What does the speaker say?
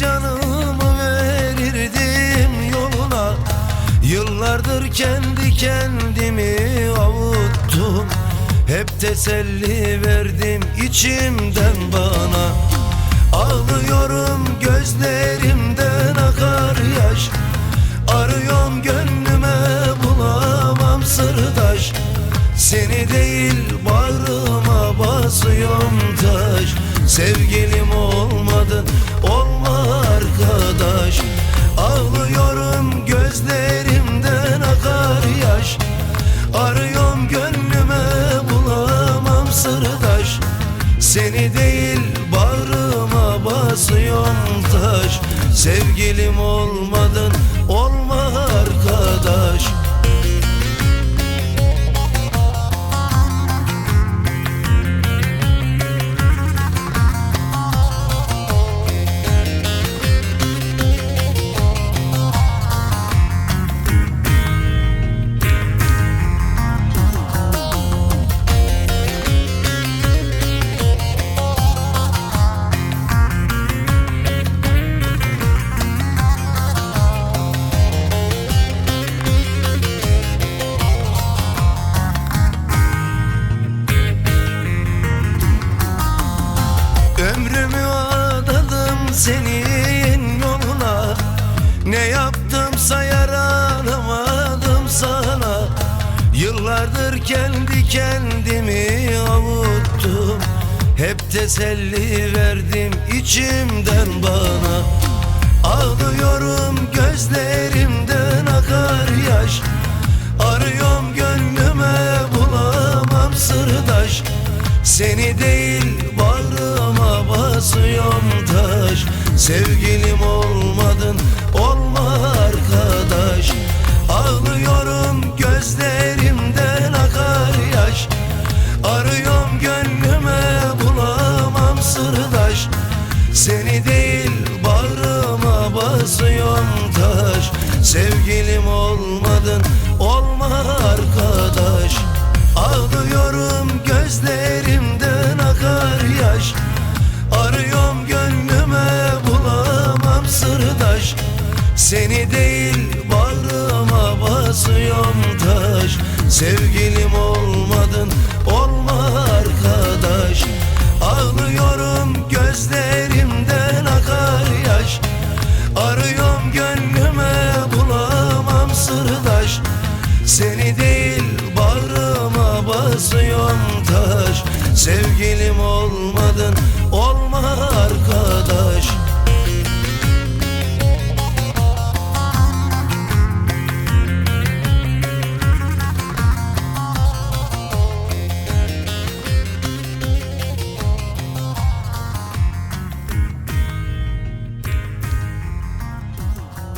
canımı verirdim yoluna. Yıllardır kendi kendimi avuttum. Hep teselli verdim içimden bana. Ağlıyorum gözlerimden akar yaş. Arıyorum gönlüme bulamam sırdaş. Seni değil bağrıma Sevgilim olmadın olma arkadaş. Ağlıyorum gözlerimden akar yaş. Arıyorum gönlüme bulamam sırdaş. Seni değil bağrıma basıyorum taş. Sevgilim olmadın Ömrümü adadım senin yoluna. Ne yaptımsa yaralamadım sana. Yıllardır kendi kendimi avuttum. Hep teselli verdim içimden bana. Ağlıyorum gözlerimden akar yaş. Arıyorum gönlüme bulamam sırdaş. Seni değil Sevgilim olmadın olma arkadaş. Ağlıyorum gözlerimden akar yaş. Arıyorum gönlüme bulamam sırdaş. Seni değil bağrıma basıyorum taş. Sevgilim olmadın olma arkadaş. Ağlıyorum Seni değil bağrıma basıyorum taş. Sevgilim olmadın olma arkadaş. Ağlıyorum gözlerimden akar yaş. Arıyorum gönlüme bulamam sırdaş. Seni değil bağrıma basıyorum taş. Sevgilim olma